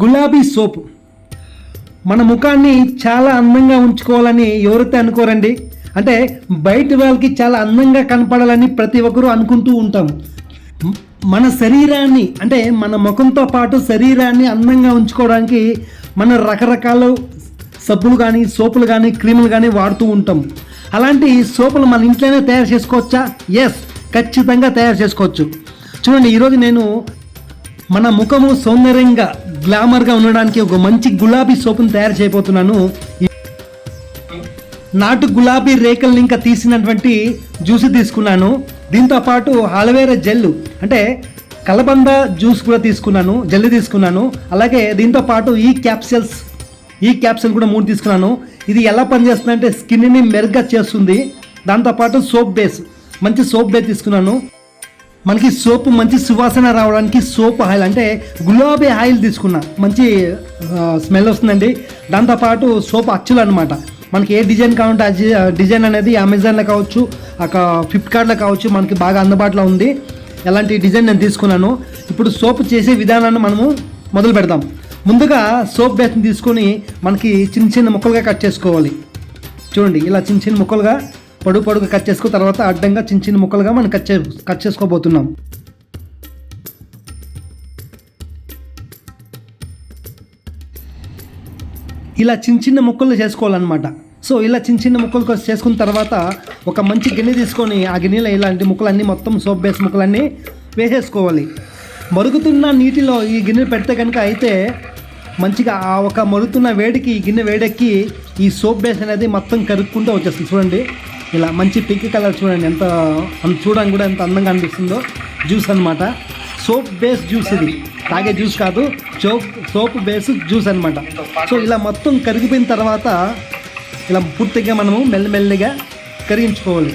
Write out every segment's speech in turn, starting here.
గులాబీ సోప్. మన ముఖాన్ని చాలా అందంగా ఉంచుకోవాలని ఎవరైతే అనుకోరండి అంటే బయట వాళ్ళకి చాలా అందంగా కనపడాలని ప్రతి ఒక్కరూ అనుకుంటూ ఉంటాం మన శరీరాన్ని అంటే మన ముఖంతో పాటు శరీరాన్ని అందంగా ఉంచుకోవడానికి మన రకరకాల సబ్బులు కానీ సోపులు కానీ క్రీములు కానీ వాడుతూ ఉంటాం అలాంటి సోపులు మన ఇంట్లోనే తయారు చేసుకోవచ్చా? ఎస్ ఖచ్చితంగా తయారు చేసుకోవచ్చు. చూడండి ఈరోజు నేను మన ముఖము సౌందర్యంగా గ్లామర్గా ఉండడానికి ఒక మంచి గులాబీ సోపును తయారు చేయబోతున్నాను. నాటు గులాబీ రేకల్ని ఇంకా తీసినటువంటి జ్యూస్ తీసుకున్నాను. దీంతో పాటు అలవేరా జెల్ అంటే కలబంద జ్యూస్ కూడా తీసుకున్నాను జెల్ తీసుకున్నాను. అలాగే దీంతో పాటు ఈ క్యాప్సల్స్ ఈ క్యాప్సూల్ కూడా మూడు తీసుకున్నాను. ఇది ఎలా పనిచేస్తుందంటే స్కిన్ని మెరుగ్గా చేస్తుంది. దాంతోపాటు సోప్ బేస్ మంచి సోప్ బేస్ తీసుకున్నాను. మనకి సోప్ మంచి సువాసన రావడానికి సోప్ ఆయిల్ అంటే గులాబీ ఆయిల్ తీసుకున్నా. మంచి స్మెల్ వస్తుందండి. దాంతోపాటు సోప్ అచ్చులు అనమాట మనకి ఏ డిజైన్ కావాలంటే ఆ డిజైన్ అనేది అమెజాన్లో కావచ్చు అక్కడ ఫ్లిప్కార్ట్లో కావచ్చు మనకి బాగా అందుబాటులో ఉంది. ఎలాంటి డిజైన్ నేను తీసుకున్నాను. ఇప్పుడు సోప్ చేసే విధానాన్ని మనము మొదలు పెడదాం. ముందుగా సోప్ బేస్ని తీసుకొని మనకి చిన్న చిన్న ముక్కలుగా కట్ చేసుకోవాలి. చూడండి ఇలా చిన్న చిన్న ముక్కలుగా పొడుగు పొడుగు కట్ చేసుకున్న తర్వాత అడ్డంగా చిన్న చిన్న ముక్కలుగా మనం కట్ చే కట్ చేసుకోబోతున్నాం. ఇలా చిన్న చిన్న ముక్కలు చేసుకోవాలన్నమాట. సో ఇలా చిన్న చిన్న ముక్కలు చేసుకున్న తర్వాత ఒక మంచి గిన్నె తీసుకొని ఆ గిన్నెలో ఇలాంటి ముక్కలన్నీ మొత్తం సోప్ బేస్ ముక్కలన్నీ వేసేసుకోవాలి. మరుగుతున్న నీటిలో ఈ గిన్నె పెడితే కనుక అయితే మంచిగా ఆ ఒక మరుగుతున్న వేడికి ఈ గిన్నె వేడెక్కి ఈ సోప్ బేస్ అనేది మొత్తం కరుక్కుంటూ వచ్చేస్తుంది. చూడండి. ఇలా మంచి పింక్ కలర్ చూడండి ఎంత చూడడానికి కూడా ఎంత అందంగా అనిపిస్తుందో. జ్యూస్ అనమాట సోప్ బేస్ జ్యూస్ ఇది. తాగే జ్యూస్ కాదు సోప్ సోప్ బేస్ జ్యూస్ అనమాట సో ఇలా మొత్తం కరిగిపోయిన తర్వాత ఇలా పూర్తిగా మనము మెల్లమెల్లిగా కరిగించుకోవాలి.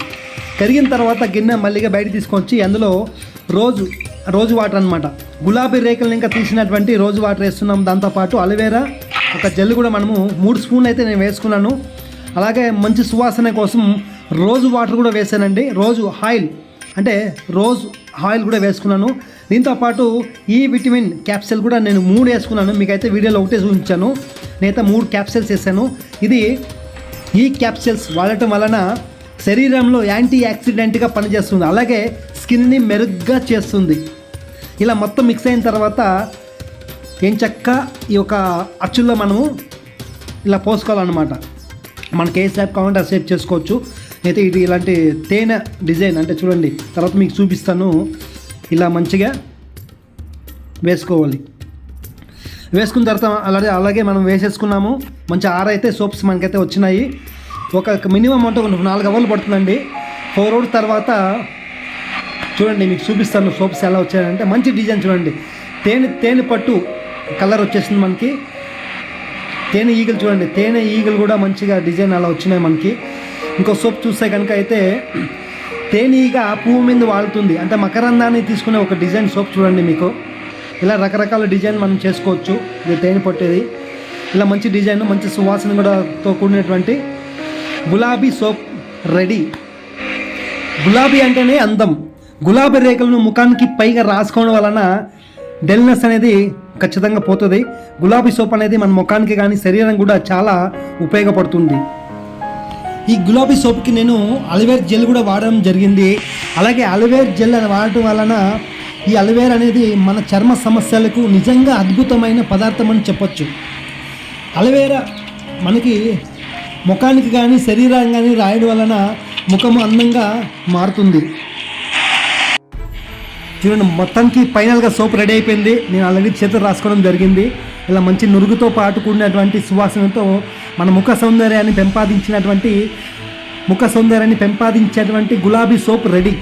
కరిగిన తర్వాత గిన్నె మళ్ళీగా బయట తీసుకొచ్చి అందులో రోజు రోజు వాటర్ అన్నమాట. గులాబీ రేకులను ఇంకా తీసినటువంటి రోజు వాటర్ వేస్తున్నాం. దాంతోపాటు అలవేరా ఒక జెల్ కూడా మనము మూడు స్పూన్లు అయితే నేను వేసుకున్నాను. అలాగే మంచి సువాసన కోసం రోజు వాటర్ కూడా వేసానండి. రోజు ఆయిల్. అంటే రోజు ఆయిల్ కూడా వేసుకున్నాను. దీంతో పాటు ఈ విటమిన్ క్యాప్సెల్ కూడా నేను మూడు వేసుకున్నాను. మీకైతే వీడియోలో ఒకటే చూపించాను. నేనైతే మూడు క్యాప్సిల్స్ వేసాను. ఇది ఈ క్యాప్సిల్స్ వాడటం వలన శరీరంలో యాంటీ యాక్సిడెంట్గా పనిచేస్తుంది. అలాగే స్కిన్ని మెరుగ్గా చేస్తుంది. ఇలా మొత్తం మిక్స్ అయిన తర్వాత ఏం చక్క ఈ యొక్క అచ్చుల్లో మనము ఇలా పోసుకోవాలన్నమాట. మనకి ఏ షేప్ కావాలంటే ఆ షేప్ చేసుకోవచ్చు. అయితే ఇది ఇలాంటి తేనె డిజైన్ అంటే చూడండి తర్వాత మీకు చూపిస్తాను. ఇలా మంచిగా వేసుకోవాలి. వేసుకున్న తర్వాత అలాగే అలాగే మనం వేసేసుకున్నాము. మంచి ఆరైతే సోప్స్ మనకైతే వచ్చినాయి. ఒక మినిమం అంటే ఒక నాలుగు అవర్లు పడుతుందండి. ఫోర్ అవర్స్ తర్వాత చూడండి మీకు చూపిస్తాను సోప్స్ ఎలా వచ్చాయంటే. మంచి డిజైన్ చూడండి. తేనె తేనె పట్టు కలర్ వచ్చేసింది మనకి. తేనె ఈగలు చూడండి. తేనె ఈగలు కూడా మంచిగా డిజైన్ అలా వచ్చినాయి మనకి. ఇంకో సోప్ చూస్తే కనుక అయితే తేనీగా పువ్వు మీద వాడుతుంది అంటే మకరందాన్ని తీసుకునే ఒక డిజైన్ సోప్ చూడండి మీకు. ఇలా రకరకాల డిజైన్ మనం చేసుకోవచ్చు. ఇది తేనె పట్టేది. ఇలా మంచి డిజైన్ మంచి సువాసన కూడా తో కూడినటువంటి గులాబీ సోప్ రెడీ. గులాబీ అంటేనే అందం. గులాబీ రేఖలను ముఖానికి పైగా రాసుకోవడం వలన డెల్నెస్ అనేది ఖచ్చితంగా పోతుంది. గులాబీ సోప్ అనేది మన ముఖానికి కానీ శరీరం కూడా చాలా ఉపయోగపడుతుంది. ఈ గులాబీ సోప్కి నేను అలవేర్ జెల్ కూడా వాడడం జరిగింది. అలాగే అలవేర్ జెల్ అని వాడటం వలన ఈ అలవేర్ అనేది మన చర్మ సమస్యలకు నిజంగా అద్భుతమైన పదార్థం అని చెప్పొచ్చు. అలవేరా మనకి ముఖానికి కానీ శరీరానికి కానీ రాయడం వలన ముఖము అందంగా మారుతుంది. చూడండి మొత్తానికి ఫైనల్గా సోప్ రెడీ అయిపోయింది. నేను ఆల్రెడీ చేతులు రాసుకోవడం జరిగింది. ఇలా మంచి నురుగుతో పాటు కూడినటువంటి సువాసనతో మన ముఖ సౌందర్యాన్ని పెంపాదించినటువంటి ముఖ సౌందర్యాన్ని పెంపాదించేటువంటి గులాబీ సోప్ రెడీ.